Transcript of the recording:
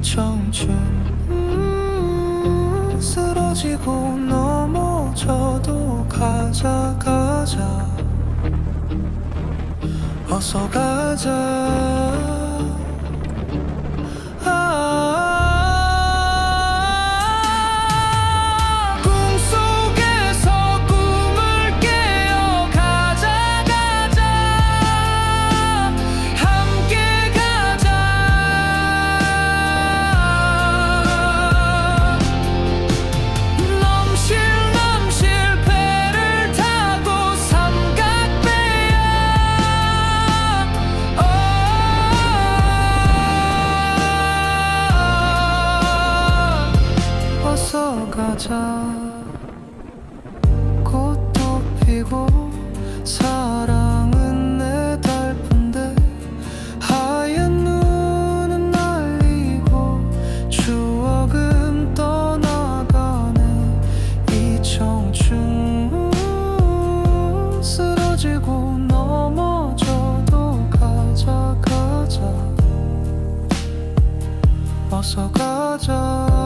청춘 음, 쓰러지고 넘어져도 가자 가자. 어서 가자 가자 꽃도 피고 사랑은 내 달픈데 하얀 눈은 날리고 추억은 떠나가네. 이 청춘 쓰러지고 넘어져도 가자 가자. 어서 가자